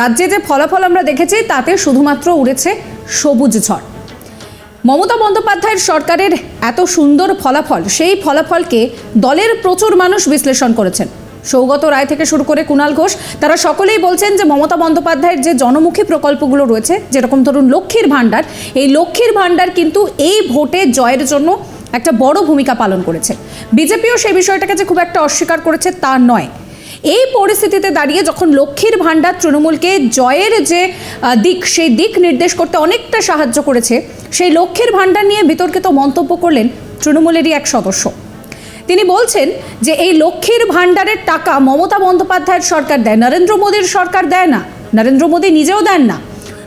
রাজ্যে যে ফলাফল আমরা দেখেছি, তাতে শুধুমাত্র উড়েছে সবুজ ঝড়। মমতা বন্দ্যোপাধ্যায়ের সরকারের এত সুন্দর ফলাফল, সেই ফলাফলকে দলের প্রচুর মানুষ বিশ্লেষণ করেছেন। সৌগত রায় থেকে শুরু করে কুণাল ঘোষ, তারা সকলেই বলছেন যে মমতা বন্দ্যোপাধ্যায়ের যে জনমুখী প্রকল্পগুলো রয়েছে, যেরকম ধরুন লক্ষ্মীর ভাণ্ডার, এই লক্ষ্মীর ভাণ্ডার কিন্তু এই ভোটে জয়ের জন্য একটা বড় ভূমিকা পালন করেছে। বিজেপিও সেই বিষয়টাকে যে খুব একটা অস্বীকার করেছে তা নয়। এই পরিস্থিতিতে দাঁড়িয়ে যখন লক্ষ্মীর ভাণ্ডার তৃণমূলকে জয়ের যে দিক, সেই দিক নির্দেশ করতে অনেকটা সাহায্য করেছে, সেই লক্ষ্মীর ভাণ্ডার নিয়ে বিতর্কিত মন্তব্য করলেন তৃণমূলেরই এক সদস্য। তিনি বলছেন যে, এই লক্ষ্মীর ভাণ্ডারের টাকা মমতা বন্দ্যোপাধ্যায়ের সরকার দেয়, নরেন্দ্র মোদীর সরকার দেয় না, নরেন্দ্র মোদী নিজেও দেন না।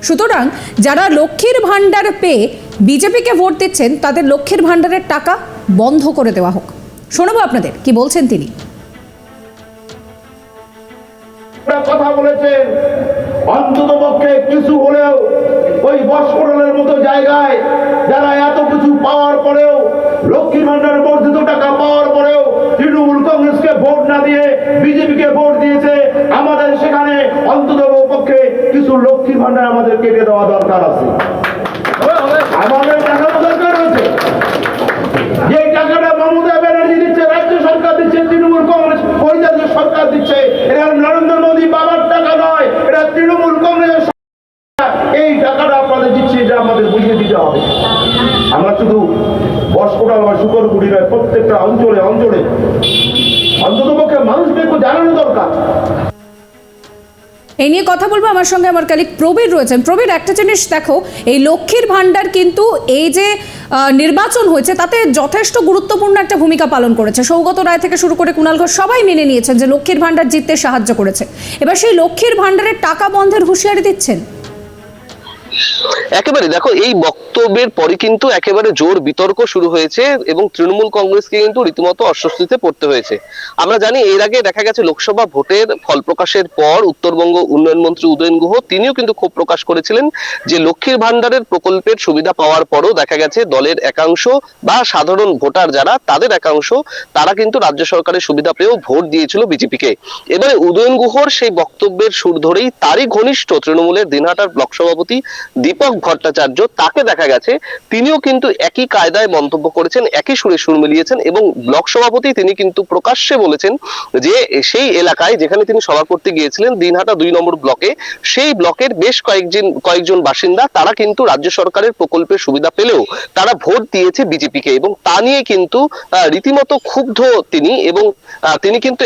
সুতরাং যারা লক্ষ্মীর ভাণ্ডার পেয়ে বিজেপিকে ভোট দিচ্ছেন, তাদের লক্ষ্মীর ভাণ্ডারের টাকা বন্ধ করে দেওয়া হোক। শোনাবো আপনাদের কি বলছেন তিনি। কথা বলেছেন। অন্তত পক্ষে কিছু হলেও ওই বস্ফোরণের মতো জায়গায় যারা এত কিছু পাওয়ার পরেও, লক্ষ্মী ভান্ডার বর্ধিত টাকা পাওয়ার পরেও তৃণমূল কংগ্রেসকে ভোট না দিয়ে বিজেপিকে ভোট দিয়েছে, আমাদের সেখানে অন্তত পক্ষে কিছু লক্ষ্মী ভান্ডার আমাদের কেটে দেওয়া দরকার আছে। আমাদের টাকা দরকার রয়েছে। যে টাকাটা মমতা ব্যানার্জি দিচ্ছে, রাজ্য সরকার দিচ্ছে, তৃণমূল কংগ্রেস পরিচালিত সরকার দিচ্ছে, এটা নরেন্দ্র মোদী বাবার টাকা নয়, এটা তৃণমূল কংগ্রেসের এই টাকাটা আপনাদের দিচ্ছি, এটা আমাদের বুঝিয়ে দিতে হবে। আমরা শুধু বসকোটাল বা শুকরগুড়ি নয়, প্রত্যেকটা অঞ্চলে অঞ্চলে অন্তত পক্ষে মানুষকে একটু জানানো দরকার। এই নিয়ে কথা বলব আমার সঙ্গে আমার কালিক প্রবীর রয়েছেন। প্রবীর, একটা জিনিস দেখো, এই লক্ষ্মীর ভাণ্ডার কিন্তু এই যে নির্বাচন হয়েছে, তাতে যথেষ্ট গুরুত্বপূর্ণ একটা ভূমিকা পালন করেছে। সৌগত রায় থেকে শুরু করে কুণাল ঘোষ সবাই মেনে নিয়েছেন যে লক্ষ্মীর ভাণ্ডার জিততে সাহায্য করেছে। এবার সেই লক্ষ্মীর ভাণ্ডারের টাকা বন্ধের হুঁশিয়ারি দিচ্ছেন? একেবারে দেখো, এই বক্তব্যের পরে কিন্তু একেবারে জোর বিতর্ক শুরু হয়েছে এবং তৃণমূল কংগ্রেসকে কিন্তু রীতিমতো অস্বস্তিতে পড়তে হয়েছে। আমরা জানি এর আগে দেখা গেছে লোকসভা ভোটের ফল প্রকাশের পর উত্তরবঙ্গ উন্নয়ন মন্ত্রী উদয়ন গুহ তিনিও কিন্তু ক্ষোভ প্রকাশ করেছিলেন যে লক্ষ্মীর ভান্ডারের প্রকল্পের সুবিধা পাওয়ার পরও দেখা গেছে দলের একাংশ বা সাধারণ ভোটার যারা, তাদের একাংশ, তারা কিন্তু রাজ্য সরকারের সুবিধা পেয়েও ভোট দিয়েছিল বিজেপিকে। এবারে উদয়ন গুহর সেই বক্তব্যের সুর ধরেই তারই ঘনিষ্ঠ তৃণমূলের দিনহাটার ব্লক সভাপতি দীপক ভট্টাচার্য, তাকে দেখা গেছে। তিনিও কিন্তু একই কায়দায় মন্তব্য করেছেন, একই সুরে সুর মিলিয়েছেন এবং ব্লক সভাপতি তিনি কিন্তু প্রকাশ্যে বলেছেন যে সেই এলাকায় যেখানে তিনি সভা করতে গিয়েছিলেন, দিনহাটা দুই নম্বর ব্লকে, সেই ব্লকের বেশ কয়েকজন কয়েকজন বাসিন্দা, তারা কিন্তু রাজ্য সরকারের প্রকল্পের সুবিধা পেলেও তারা ভোট দিয়েছে বিজেপিকে এবং তা নিয়ে কিন্তু রীতিমতো ক্ষুব্ধ তিনি এবং তিনি কিন্তু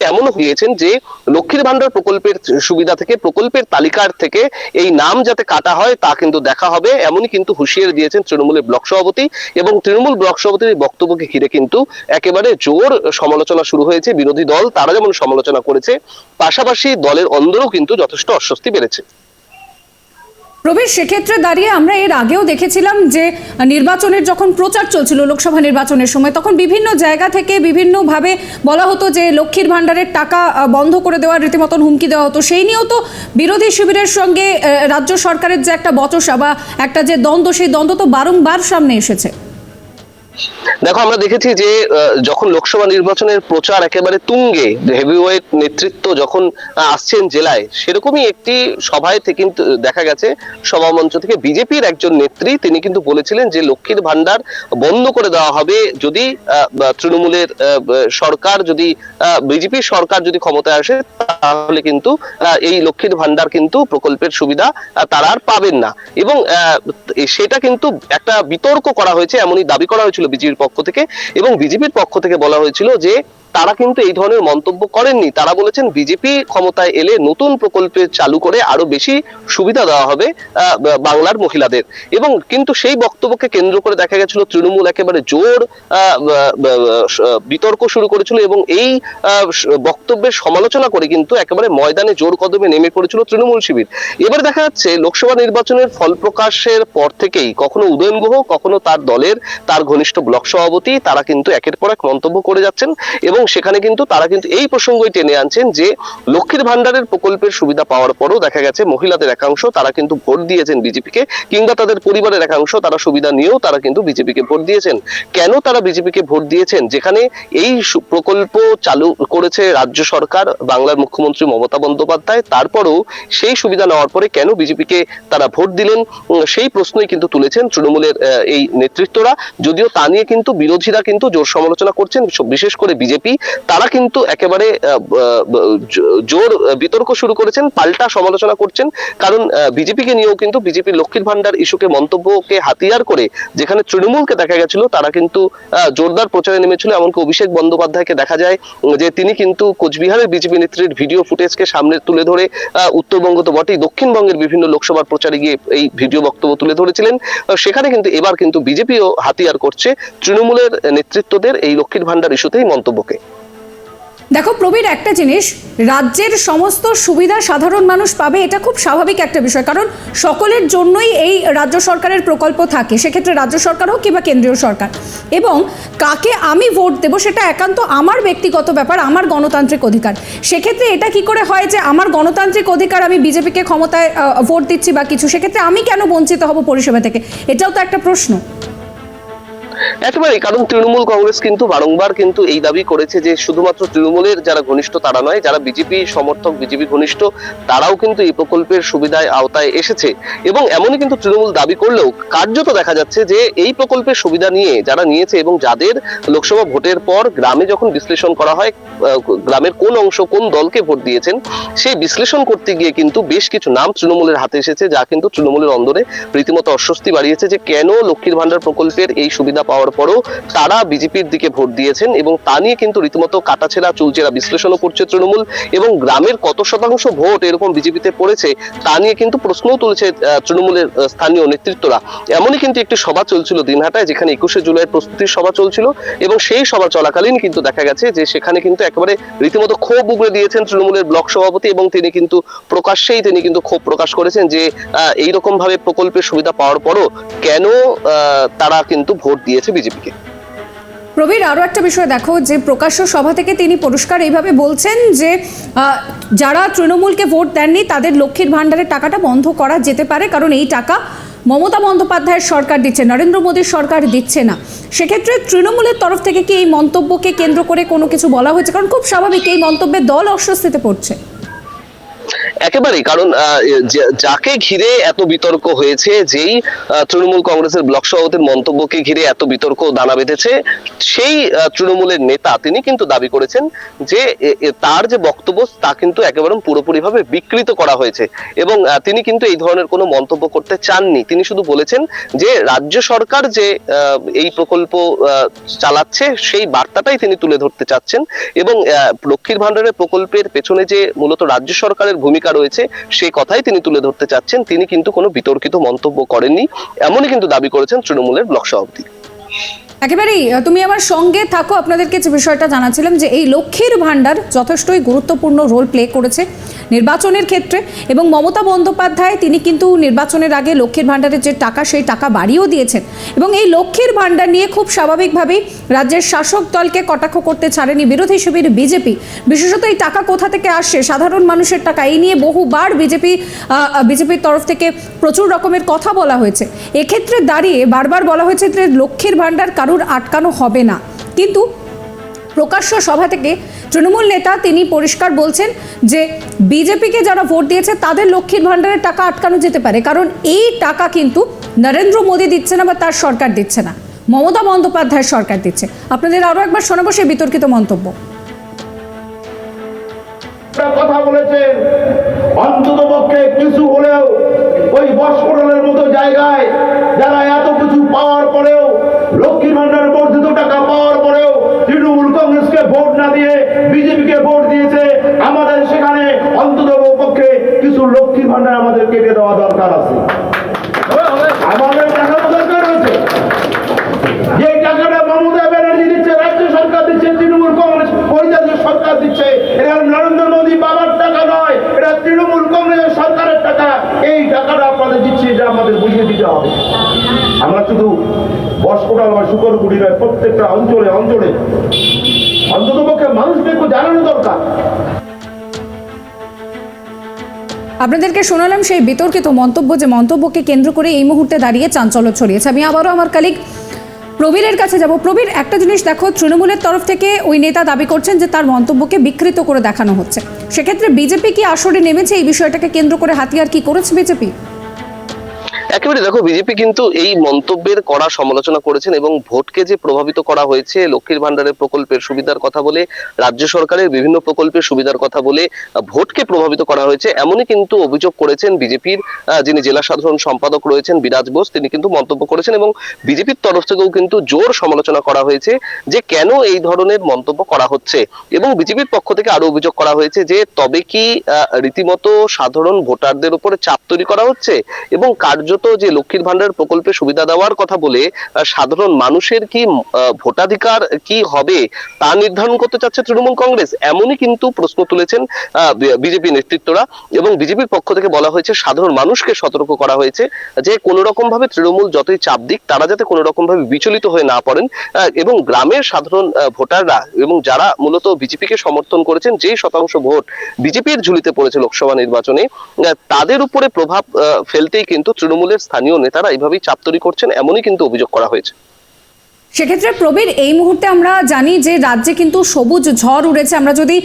এমনও হয়েছেন যে লক্ষ্মীর ভান্ডার প্রকল্পের সুবিধা থেকে, প্রকল্পের তালিকার থেকে এই নাম যাতে কাটা হয় তা কিন্তু দেখা হবে। এমনই কিন্তু হুঁশিয়ারি দিয়েছেন তৃণমূলের ব্লক সভাপতি এবং তৃণমূল ব্লক সভাপতির এই বক্তব্যকে ঘিরে কিন্তু একেবারে জোর সমালোচনা শুরু হয়েছে। বিরোধী দল তারা যেমন সমালোচনা করেছে, পাশাপাশি দলের অন্দরও কিন্তু যথেষ্ট অস্বস্তি বেড়েছে। প্রবীর সেক্ষেত্রে দাঁড়িয়ে আমরা এর আগেও দেখেছিলাম যে নির্বাচনের যখন প্রচার চলছিল লোকসভা নির্বাচনের সময়, তখন বিভিন্ন জায়গা থেকে বিভিন্নভাবে বলা হতো যে লক্ষ্মীর ভাণ্ডারের টাকা বন্ধ করে দেওয়ার রীতিমতন হুমকি দেওয়া হতো। সেই নিয়েও তো বিরোধী শিবিরের সঙ্গে রাজ্য সরকারের যে একটা বচসা বা একটা যে দ্বন্দ্ব, সেই দ্বন্দ্ব তো বারংবার সামনে এসেছে। দেখো, আমরা দেখেছি যে যখন লোকসভা নির্বাচনের প্রচার একেবারে তুঙ্গে হেভিওয়েট নেতৃত্ব যখন আসছেন জেলায়, সেরকমই একটি সভায় থেকে কিন্তু দেখা গেছে সভামঞ্চ থেকে বিজেপির একজন নেত্রী, তিনি কিন্তু বলেছিলেন যে লক্ষ্মীর ভান্ডার বন্ধ করে দেওয়া হবে যদি তৃণমূলের সরকার যদি বিজেপির সরকার যদি ক্ষমতায় আসে, তাহলে কিন্তু এই লক্ষ্মীর ভান্ডার কিন্তু প্রকল্পের সুবিধা তারা আর পাবেন না। এবং সেটা কিন্তু একটা বিতর্ক করা হয়েছে, এমনই দাবি করা হয়েছিল বিজেপির পক্ষ থেকে এবং বিজেপির পক্ষ থেকে বলা হয়েছিল যে তারা কিন্তু এই ধরনের মন্তব্য করেননি। তারা বলেছেন বিজেপি ক্ষমতায় এলে নতুন প্রকল্পে চালু করে আরও বেশি সুবিধা দেওয়া হবে বাংলার মহিলাদের। এবং কিন্তু সেই বক্তব্যকে কেন্দ্র করে দেখা গেছিল, তৃণমূল একেবারে জোর বিতর্ক শুরু করেছিল এবং এই বক্তব্যের সমালোচনা করে কিন্তু একেবারে ময়দানে জোর কদমে নেমে পড়েছিল তৃণমূল শিবির। এবার দেখা যাচ্ছে, লোকসভা নির্বাচনের ফল প্রকাশের পর থেকেই কখনো উদয়ন গুহ, কখনো তার দলের, তার ঘনিষ্ঠ ব্লক সভাপতি, তারা কিন্তু একের পর এক মন্তব্য করে যাচ্ছেন এবং সেখানে কিন্তু তারা কিন্তু এই প্রসঙ্গই টেনে আনছেন যে লক্ষ্মীর ভান্ডারের প্রকল্পের সুবিধা পাওয়ার পরও দেখা গেছে মহিলাদের একাংশ তারা কিন্তু ভোট দিয়েছেন বিজেপিকে, কিংবা তাদের পরিবারের একাংশ তারা সুবিধা নিয়েও তারা কিন্তু বিজেপিকে ভোট দিয়েছেন। কেন তারা বিজেপিকে ভোট দিয়েছেন? যেখানে এই প্রকল্প চালু করেছে রাজ্য সরকার, বাংলার মুখ্যমন্ত্রী মমতা বন্দ্যোপাধ্যায়, তারপরেও সেই সুবিধা নেওয়ার পরে কেন বিজেপিকে তারা ভোট দিলেন? সেই প্রশ্নই কিন্তু তুলেছেন তৃণমূলের এই নেতৃত্বরা। যদিও তা নিয়ে কিন্তু বিরোধীরা কিন্তু জোর সমালোচনা করছেন, বিশেষ করে বিজেপি। তারা কিন্তু একেবারে জোর বিতর্ক শুরু করেছেন, পাল্টা সমালোচনা করছেন। কারণ বিজেপিকে নিয়েও কিন্তু বিজেপির লক্ষ্মীর ভান্ডার ইস্যুকে মন্তব্যকে হাতিয়ার করে যেখানে তৃণমূলকে দেখা গেছিল, তারা কিন্তু জোরদার প্রচারে নেমেছিল। এমনকি অভিষেক বন্দ্যোপাধ্যায়কে দেখা যায় যে তিনি কিন্তু কোচবিহারের বিজেপি নেত্রীর ভিডিও ফুটেজকে সামনে তুলে ধরে উত্তরবঙ্গ তো বটেই, দক্ষিণবঙ্গের বিভিন্ন লোকসভার প্রচারে গিয়ে এই ভিডিও বক্তব্য তুলে ধরেছিলেন। সেখানে কিন্তু এবার কিন্তু বিজেপিও হাতিয়ার করছে তৃণমূলের নেতৃত্বদের এই লক্ষ্মীর ভান্ডার ইস্যুতেই মন্তব্যকে। দেখো, প্রবীর, একটা জিনিস, রাজ্যের সমস্ত সুবিধা সাধারণ মানুষ পাবে, এটা খুব স্বাভাবিক একটা বিষয়। কারণ সকলের জন্যই এই রাজ্য সরকারের প্রকল্প থাকে, সেক্ষেত্রে রাজ্য সরকার হোক কিংবা কেন্দ্রীয় সরকার। এবং কাকে আমি ভোট দেবো সেটা একান্ত আমার ব্যক্তিগত ব্যাপার, আমার গণতান্ত্রিক অধিকার। সেক্ষেত্রে এটা কি করে হয় যে আমার গণতান্ত্রিক অধিকার আমি বিজেপিকে ক্ষমতায় ভোট দিচ্ছি বা কিছু, সেক্ষেত্রে আমি কেন বঞ্চিত হব পরিষেবা থেকে? এটাও তো একটা প্রশ্ন। একেবারেই, কারণ তৃণমূল কংগ্রেস কিন্তু বারংবার কিন্তু এই দাবি করেছে যে শুধুমাত্র তৃণমূলের যারা ঘনিষ্ঠ তারা নয়, যারা বিজেপি সমর্থক, বিজেপি ঘনিষ্ঠ, তারাও কিন্তু এই প্রকল্পের সুবিধায় আওতায় এসেছে। এবং এমনই কিন্তু তৃণমূল দাবি করলেও কার্যত দেখা যাচ্ছে যে এই প্রকল্পের সুবিধা নিয়ে যারা নিয়েছে এবং যাদের লোকসভা ভোটের পর গ্রামে যখন বিশ্লেষণ করা হয় গ্রামের কোন অংশ কোন দলকে ভোট দিয়েছেন, সেই বিশ্লেষণ করতে গিয়ে কিন্তু বেশ কিছু নাম তৃণমূলের হাতে এসেছে, যা কিন্তু তৃণমূলের অন্দরে রীতিমতো অস্বস্তি বাড়িয়েছে যে কেন লক্ষ্মীর ভান্ডার প্রকল্পের এই সুবিধা পাওয়ার পরও তারা বিজেপির দিকে ভোট দিয়েছেন এবং তা নিয়ে কিন্তু রীতিমতো কাটাছেড়া, চুলচেরা বিশ্লেষণও করছে তৃণমূল এবং গ্রামের কত শতাংশ ভোট এরকম বিজেপিতে পড়েছে তা নিয়ে কিন্তু প্রশ্নও তুলেছে তৃণমূলের স্থানীয় নেতৃত্বরা। এমনই কিন্তু একটি সভা চলছিল দিনহাটায়, যেখানে একুশে জুলাইয়ের প্রস্তুতির সভা চলছিল এবং সেই সভা চলাকালীন কিন্তু দেখা গেছে যে সেখানে কিন্তু একেবারে রীতিমতো ক্ষোভ উগড়ে দিয়েছেন তৃণমূলের ব্লক সভাপতি এবং তিনি কিন্তু প্রকাশ্যেই তিনি কিন্তু ক্ষোভ প্রকাশ করেছেন যে এই রকম ভাবে প্রকল্পের সুবিধা পাওয়ার পরও কেন তারা কিন্তু ভোট দিয়েছে বিজেপিকে। প্রবীর আরও একটা বিষয় দেখো, যে প্রকাশ্য সভা থেকে তিনি পরিষ্কার এইভাবে বলছেন যে যারা তৃণমূলকে ভোট দেননি, তাদের লক্ষ্মীর ভাণ্ডারের টাকাটা বন্ধ করা যেতে পারে, কারণ এই টাকা মমতা বন্দ্যোপাধ্যায়ের সরকার দিচ্ছে, নরেন্দ্র মোদীর সরকার দিচ্ছে না। সেক্ষেত্রে তৃণমূলের তরফ থেকে কি এই মন্তব্যকে কেন্দ্র করে কোনো কিছু বলা হয়েছে? কারণ খুব স্বাভাবিক এই মন্তব্যে দল অস্বস্তিতে পড়ছে। একেবারেই, কারণ যাকে ঘিরে এত বিতর্ক হয়েছে, যেই তৃণমূল কংগ্রেসের ব্লক সভাপতির মন্তব্যকে ঘিরে এত বিতর্ক দানা বেঁধেছে, সেই তৃণমূলের নেতা, তিনি কিন্তু দাবি করেছেন যে তার যে বক্তব্য, তা কিন্তু একেবারে পুরোপুরিভাবে বিকৃত করা হয়েছে। এবং তিনি কিন্তু এই ধরনের কোনো মন্তব্য করতে চাননি। তিনি শুধু বলেছেন যে, রাজ্য সরকার যে এই প্রকল্প চালাচ্ছে, সেই বার্তাটাই তিনি তুলে ধরতে চাচ্ছেন এবং লক্ষ্মীর ভান্ডারের প্রকল্পের পেছনে যে, মূলত রাজ্য সরকারের ভূমিকা রয়েছে, সেই কথাই তিনি তুলে ধরতে চাচ্ছেন। তিনি কিন্তু কোনো বিতর্কিত মন্তব্য করেননি, এমনই কিন্তু দাবি করেছেন তৃণমূলের ব্লক সভাপতি। একেবারেই তুমি আমার সঙ্গে থাকো। আপনাদেরকে যে বিষয়টা জানাচ্ছিলাম যে এই লক্ষ্মীর ভাণ্ডার যথেষ্টই গুরুত্বপূর্ণ রোল প্লে করেছে। নির্বাচনের ক্ষেত্রে এবং মমতা বন্দ্যোপাধ্যায়, তিনি কিন্তু নির্বাচনের আগে লক্ষ্মীর ভাণ্ডারের যে টাকা, সেই টাকা বাড়িয়েও দিয়েছেন। এবং এই লক্ষ্মীর ভাণ্ডার নিয়ে খুব স্বাভাবিকভাবেই রাজ্যের শাসক দলকে কটাক্ষ করতে ছাড়েনি বিরোধী শিবির বিজেপি। বিশেষত এই টাকা কোথা থেকে আসছে? সাধারণ মানুষের টাকা। এই নিয়ে বহুবার বিজেপি বিজেপির তরফ থেকে প্রচুর রকমের কথা বলা হয়েছে। এক্ষেত্রে দাঁড়িয়ে বারবার বলা হয়েছে যে লক্ষ্মীর ভাণ্ডার কারুর আটকানো হবে না। কিন্তু প্রকাশ্য সভা থেকে তৃণমূল নেতা তিনি পরিষ্কার বলছেন যে বিজেপিকে যারা ভোট দিয়েছে, তাদের লক্ষ্মীর ভাণ্ডারের টাকা আটকানো যেতে পারে। কারণ এই টাকা কিন্তু নরেন্দ্র মোদী দিচ্ছে না বা তার সরকার দিচ্ছে না। মমতা বন্দ্যোপাধ্যায়ের সরকার দিচ্ছে। আপনাদের আরও একবার শোনাবো সেই বিতর্কিত মন্তব্য। কথা বলেছেন অন্তত পক্ষে কিছু হলেও ওই বস্ফোরণের মতো জায়গায় যারা এত কিছু পাওয়ার পরেও লক্ষ্মী ভান্ডার বর্ধিত টাকা পাওয়ার পরেও তৃণমূল কংগ্রেসকে ভোট না দিয়ে বিজেপিকে ভোট দিয়েছে আমাদের সেখানে অন্তত পক্ষে লক্ষ্মী ভান্ডার আমাদের কেটে দেওয়া দরকার আছে। আমাদের দেখানো দরকার রয়েছে যে টাকাটা মমতা ব্যানার্জি দিচ্ছে, রাজ্য সরকার দিচ্ছে, তৃণমূল কংগ্রেস সরকার দিচ্ছে নরেন্দ্র মোদী বাবার টাকা নয় তৃণমূল কংগ্রেসের সরকারের টাকা। এই টাকাটা আপনাদের দিচ্ছি, এটা আমাদের বুঝিয়ে দিতে হবে। আমরা শুধু বসকোটাল বা শুকরগুড়ি নয়, প্রত্যেকটা অঞ্চলে অঞ্চলে অন্তত পক্ষে একটু জানানো দরকার। আপনাদেরকে শোনালাম সেই বিতর্কিত মন্তব্য যে মন্তব্যকে কেন্দ্র করে এই মুহূর্তে দাঁড়িয়ে চাঞ্চল্য ছড়িয়েছে। আমি আবারও আমার কালিক প্রবীরের কাছে যাব। প্রবীর, একটা জিনিস দেখো, তৃণমূলের তরফ থেকে ওই নেতা দাবি করছেন যে তার মন্তব্যকে বিকৃত করে দেখানো হচ্ছে। সেক্ষেত্রে বিজেপি কি আসরে নেমেছে এই বিষয়টাকে কেন্দ্র করে হাতিয়ার কি করেছে বিজেপি? একেবারে দেখো বিজেপি কিন্তু এই মন্তব্যের কড়া সমালোচনা করেছেন এবং ভোটকে যে প্রভাবিত করা হয়েছে, লক্ষ্মীর ভান্ডারের প্রকল্পের সুবিধার কথা বলে, রাজ্য সরকারের বিভিন্ন প্রকল্পের সুবিধার কথা বলে ভোটকে প্রভাবিত করা হয়েছে, এমনই কিন্তু অভিযোগ করেছেন বিজেপির যিনি জেলা সাধারণ সম্পাদক রয়েছেন বিরাজ বোস, তিনি কিন্তু মন্তব্য করেছেন এবং বিজেপির তরফ থেকেও কিন্তু জোর সমালোচনা করা হয়েছে যে কেন এই ধরনের মন্তব্য করা হচ্ছে এবং বিজেপির পক্ষ থেকে আরও অভিযোগ করা হয়েছে যে তবে কি রীতিমতো সাধারণ ভোটারদের উপরে চাপ তৈরি করা হচ্ছে এবং কার্যত যে লক্ষ্মীর ভান্ডার প্রকল্পে সুবিধা দেওয়ার কথা বলে সাধারণ মানুষের কি ভোটাধিকার কি হবে তা নির্ধারণ করতে চাচ্ছে তৃণমূল কংগ্রেস? এমনই কিন্তু প্রশ্ন তুলেছেন বিজেপি নেতৃত্বরা এবং বিজেপির পক্ষ থেকে বলা হয়েছে সাধারণ মানুষকে সতর্ক করা হয়েছে যে কোনো রকম ভাবে তৃণমূল যতই চাপ দিক, তারা যাতে কোনো রকম ভাবে বিচলিত হয়ে না পড়েন এবং গ্রামের সাধারণ ভোটাররা এবং যারা মূলত বিজেপিকে সমর্থন করেছেন, যেই শতাংশ ভোট বিজেপির ঝুলিতে পড়েছে লোকসভা নির্বাচনে তাদের উপরে প্রভাব ফেলতেই কিন্তু তৃণমূলের স্থানীয় নেতারা এইভাবেই চাপ তৈরি করছেন এমনই কিন্তু অভিযোগ করা হয়েছে। সেক্ষেত্রে প্রবীর এই মুহূর্তে আমরা জানি যে রাজ্যে কিন্তু সবুজ ঝড় উড়েছে। আমরা যদি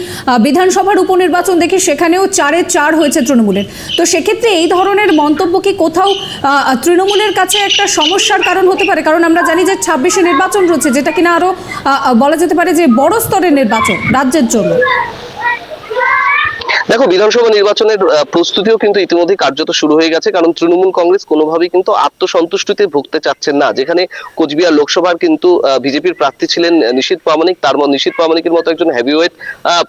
বিধানসভার উপনির্বাচন দেখি সেখানেও চারে চার হয়েছে তৃণমূলের। তো সেক্ষেত্রে এই ধরনের মন্তব্য কি কোথাও তৃণমূলের কাছে একটা সমস্যার কারণ হতে পারে? কারণ আমরা জানি যে ছাব্বিশে নির্বাচন রয়েছে যেটা কিনা আরও আহ, আহ, বলা যেতে পারে যে বড় স্তরের নির্বাচন রাজ্যের জন্য। দেখো, বিধানসভা নির্বাচনের প্রস্তুতিও কিন্তু ইতিমধ্যে কার্যত শুরু হয়ে গেছে, কারণ তৃণমূল কংগ্রেস কোনোভাবেই কিন্তু আত্মসন্তুষ্টিতে ভুগতে চাচ্ছেন না। যেখানে কোচবিহার লোকসভার কিন্তু বিজেপির প্রার্থী ছিলেন নিশীথ প্রামাণিক, তার নিশীথ প্রামাণিকের মতো একজন হেভিওয়েট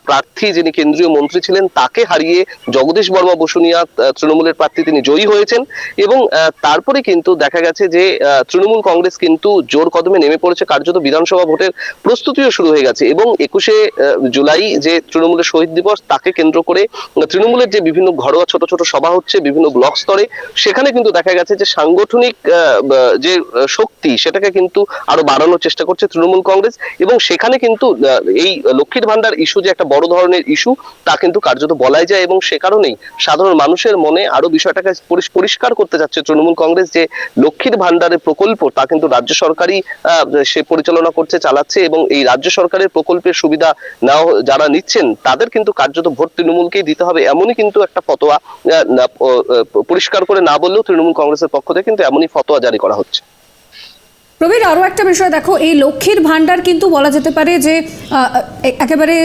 প্রার্থী যিনি কেন্দ্রীয় মন্ত্রী ছিলেন, তাকে হারিয়ে জগদীশ বর্মা বসুনিয়া তৃণমূলের প্রার্থী তিনি জয়ী হয়েছেন। এবং তারপরে কিন্তু দেখা গেছে যে তৃণমূল কংগ্রেস কিন্তু জোর কদমে নেমে পড়েছে, কার্যত বিধানসভা ভোটের প্রস্তুতিও শুরু হয়ে গেছে। এবং একুশে জুলাই যে তৃণমূলের শহীদ দিবস, তাকে কেন্দ্র করে তৃণমূলের যে বিভিন্ন ঘরোয়া ছোট ছোট সভা হচ্ছে, বিভিন্ন ব্লক স্তরে, সেখানে কিন্তু দেখা গেছে যে সাংগঠনিক যে শক্তি সেটাকে কিন্তু আরও বাড়ানোর চেষ্টা করছে তৃণমূল কংগ্রেস এবং সেখানে কিন্তু এই লক্ষ্মীর ভান্ডার ইস্যু যে একটা বড় ধরনের ইস্যু, তা কিন্তু কার্যত বলাই যায় এবং সে কারণেই সাধারণ মানুষের মনে আরও বিষয়টাকে পরিষ্কার করতে যাচ্ছে তৃণমূল কংগ্রেস যে লক্ষ্মীর ভান্ডারের প্রকল্প, তা কিন্তু রাজ্য সরকারই সে পরিচালনা করছে, চালাচ্ছে এবং এই রাজ্য সরকারের প্রকল্পের সুবিধা নেওয়া যারা নিচ্ছেন, তাদের কিন্তু কার্যত ভোট তৃণমূলকেই দিতে হবে এমনই কিন্তু একটা ফতোয়া পরিষ্কার করে না বললেও তৃণমূল কংগ্রেসের পক্ষ থেকে কিন্তু এমনই ফতোয়া জারি করা হচ্ছে। প্রবীর আরও একটা বিষয় দেখো, এই লক্ষ্মীর ভাণ্ডার কিন্তু বলা যেতে পারে যে একেবারে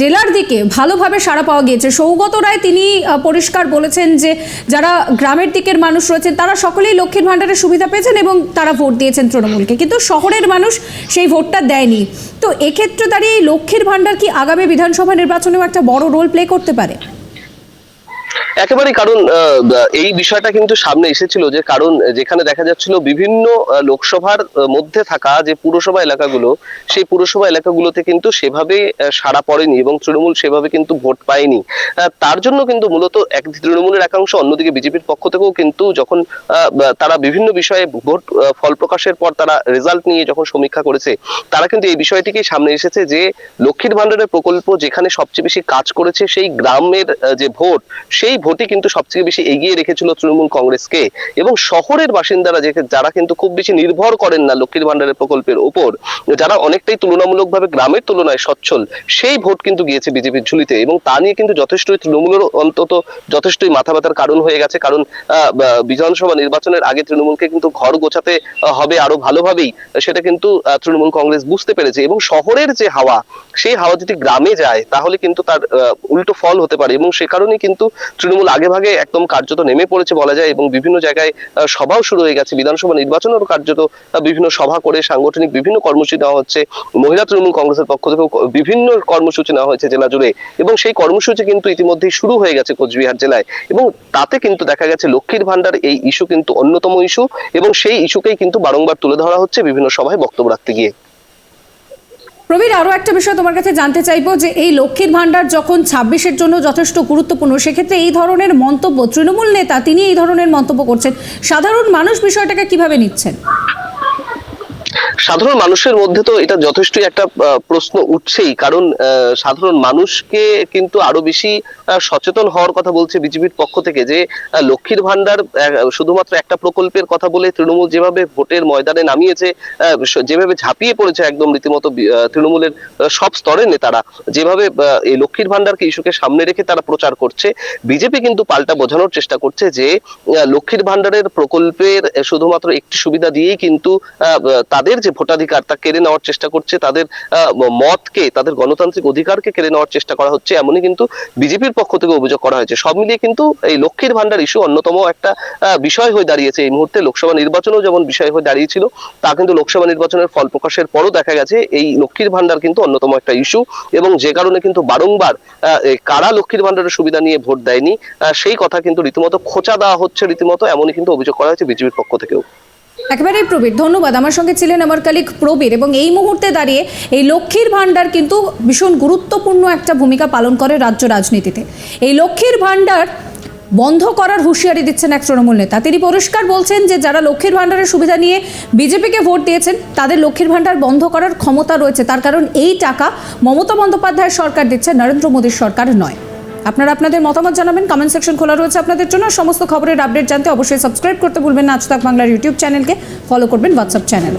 জেলার দিকে ভালোভাবে সাড়া পাওয়া গিয়েছে। সৌগত রায় তিনি পরিষ্কার বলেছেন যে, যারা গ্রামের দিকের মানুষ রয়েছেন, তারা সকলেই লক্ষ্মীর ভাণ্ডারের সুবিধা পেয়েছেন এবং তারা ভোট দিয়েছেন তৃণমূলকে। কিন্তু শহরের মানুষ সেই ভোটটা দেয়নি। তো এক্ষেত্রে দাঁড়িয়ে এই লক্ষ্মীর ভাণ্ডার কি আগামী বিধানসভা নির্বাচনেও একটা বড় রোল প্লে করতে পারে? একেবারে কারণ এই বিষয়টা কিন্তু সামনে এসেছিল যে কারণ, যেখানে দেখা যাচ্ছিল বিভিন্ন লোকসভার মধ্যে থাকা যে পুরসভা এলাকাগুলো, সেই পুরসভা এলাকাগুলোতে কিন্তু সেভাবে সাড়া পড়েনি এবং তৃণমূল সেভাবে কিন্তু ভোট পায়নি। তার জন্য কিন্তু মূলত এক তৃণমূলের একাংশ অন্যদিকে বিজেপির পক্ষ থেকেও কিন্তু যখন তারা বিভিন্ন বিষয়ে ভোট ফল প্রকাশের পর তারা রেজাল্ট নিয়ে যখন সমীক্ষা করেছে, তারা কিন্তু এই বিষয়টিকেই সামনে এসেছে যে লক্ষ্মীর ভান্ডারের প্রকল্প যেখানে সবচেয়ে বেশি কাজ করেছে সেই গ্রামের যে ভোট, সেই ভোটই কিন্তু সবচেয়ে বেশি এগিয়ে রেখেছিল তৃণমূল কংগ্রেসকে। এবং শহরের বাসিন্দারা যে যারা কিন্তু খুব বেশি নির্ভর করেন না লক্ষ্মীর ভান্ডারের প্রকল্পের উপর যারা অনেকটাই তুলনামূলকভাবে গ্রামের তুলনায় সচ্ছল, সেই ভোট কিন্তু গিয়েছে বিজেপির ঝুলিতে। এবং তা নিয়ে কিন্তু যথেষ্টই তৃণমূলের অন্তত যথেষ্টই মাথা ব্যথার কারণ হয়ে গেছে। কারণ বিধানসভা নির্বাচনের আগে তৃণমূলকে কিন্তু ঘর গোছাতে হবে আরও ভালোভাবেই, সেটা কিন্তু তৃণমূল কংগ্রেস বুঝতে পেরেছে। এবং শহরের যে হাওয়া, সেই হাওয়া যদি গ্রামে যায়, তাহলে কিন্তু তার উল্টো ফল হতে পারে। এবং সে কারণে কিন্তু তৃণমূল আগে ভাগে একদম কার্যত নেমে পড়েছে বলা যায় এবং বিভিন্ন জায়গায় সভাও শুরু হয়ে গেছে। বিধানসভা নির্বাচনেরও কার্যত বিভিন্ন সভা করে সাংগঠনিক বিভিন্ন কর্মসূচি নেওয়া হচ্ছে। মহিলা তৃণমূল কংগ্রেসের পক্ষ থেকেও বিভিন্ন কর্মসূচি নেওয়া হয়েছে জেলা জুড়ে। এবং সেই কর্মসূচি কিন্তু ইতিমধ্যেই শুরু হয়ে গেছে কোচবিহার জেলায়। এবং তাতে কিন্তু দেখা গেছে লক্ষ্মীর ভান্ডার এই ইস্যু কিন্তু অন্যতম ইস্যু এবং সেই ইস্যুকেই কিন্তু বারংবার তুলে ধরা হচ্ছে বিভিন্ন সভায় বক্তব্য রাখতে গিয়ে। প্রবীর আরও একটা বিষয় তোমার কাছে জানতে চাইব যে এই লক্ষ্মীর ভাণ্ডার যখন ছাব্বিশের জন্য যথেষ্ট গুরুত্বপূর্ণ, সেক্ষেত্রে এই ধরনের মন্তব্য তৃণমূল নেতা, তিনি এই ধরনের মন্তব্য করছেন। সাধারণ মানুষ বিষয়টাকে কীভাবে নিচ্ছেন? সাধারণ মানুষের মধ্যে তো এটা যথেষ্টই একটা প্রশ্ন উঠছেই। কারণ সাধারণ মানুষকে কিন্তু আরও বেশি সচেতন হওয়ার কথা বলছে বিজেপির পক্ষ থেকে যে লক্ষ্মীর ভান্ডার শুধুমাত্র একটা প্রকল্পের কথা বলে তৃণমূল যেভাবে ভোটের ময়দানে নামিয়েছে যেভাবে ঝাঁপিয়ে পড়েছে একদম রীতিমতো তৃণমূলের সব স্তরের নেতারা, যেভাবে এই লক্ষ্মীর ভান্ডারকে ইস্যুকে সামনে রেখে তারা প্রচার করছে, বিজেপি কিন্তু পাল্টা বোঝানোর চেষ্টা করছে যে লক্ষ্মীর ভান্ডারের প্রকল্পের শুধুমাত্র একটি সুবিধা দিয়েই কিন্তু তাদের যে ভোটাধিকার তা কেড়ে নেওয়ার চেষ্টা করছে। তাদের মতকে, তাদের গণতান্ত্রিক অধিকারকে কেড়ে নেওয়ার চেষ্টা করা হচ্ছে। এমনই কিন্তু বিজেপির পক্ষ থেকে অভিযোগ করা হয়েছে। সব মিলিয়ে কিন্তু এই লক্ষ্মীর ভান্ডার ইস্যু অন্যতম একটা বিষয় হয়ে দাঁড়িয়েছে। এই মুহূর্তে লোকসভা নির্বাচনেও যেমন বিষয় হয়ে দাঁড়িয়েছিল, তা কিন্তু লোকসভা নির্বাচনের ফল প্রকাশের পরও দেখা গেছে। এই লক্ষ্মীর ভান্ডার কিন্তু অন্যতম একটা ইস্যু এবং যে কারণে কিন্তু বারংবার কারা লক্ষ্মীর ভান্ডারের সুবিধা নিয়ে ভোট দেয়নি সেই কথা কিন্তু রীতিমতো খোঁচা দেওয়া হচ্ছে রীতিমতো। এমনই কিন্তু অভিযোগ করা হয়েছে বিজেপির পক্ষ থেকেও। একেবারেই প্রবীর। ধন্যবাদ। আমার সঙ্গে ছিলেন আমার কালিক প্রবীর এবং এই মুহূর্তে দাঁড়িয়ে এই লক্ষ্মীর ভাণ্ডার কিন্তু ভীষণ গুরুত্বপূর্ণ একটা ভূমিকা পালন করে রাজ্য রাজনীতিতে। এই লক্ষ্মীর ভাণ্ডার বন্ধ করার হুঁশিয়ারি দিচ্ছেন এক তৃণমূল নেতা। তিনি পরিষ্কার বলছেন যে যারা লক্ষ্মীর ভাণ্ডারের সুবিধা নিয়ে বিজেপিকে ভোট দিয়েছেন, তাদের লক্ষ্মীর ভাণ্ডার বন্ধ করার ক্ষমতা রয়েছে। তার কারণ এই টাকা মমতা বন্দ্যোপাধ্যায়ের সরকার দিচ্ছে, নরেন্দ্র মোদীর সরকার নয়। আপনারা আপনাদের মতামত জানাবেন কমেন্ট সেকশন খোলা রয়েছে আপনাদের জন্য। সমস্ত খবরের আপডেট জানতে অবশ্যই সাবস্ক্রাইব করতে ভুলবেন না। আজ বাংলার ইউটিউব চ্যানেলকে ফলো করবেন হোয়াটসঅ্যাপ চ্যানেল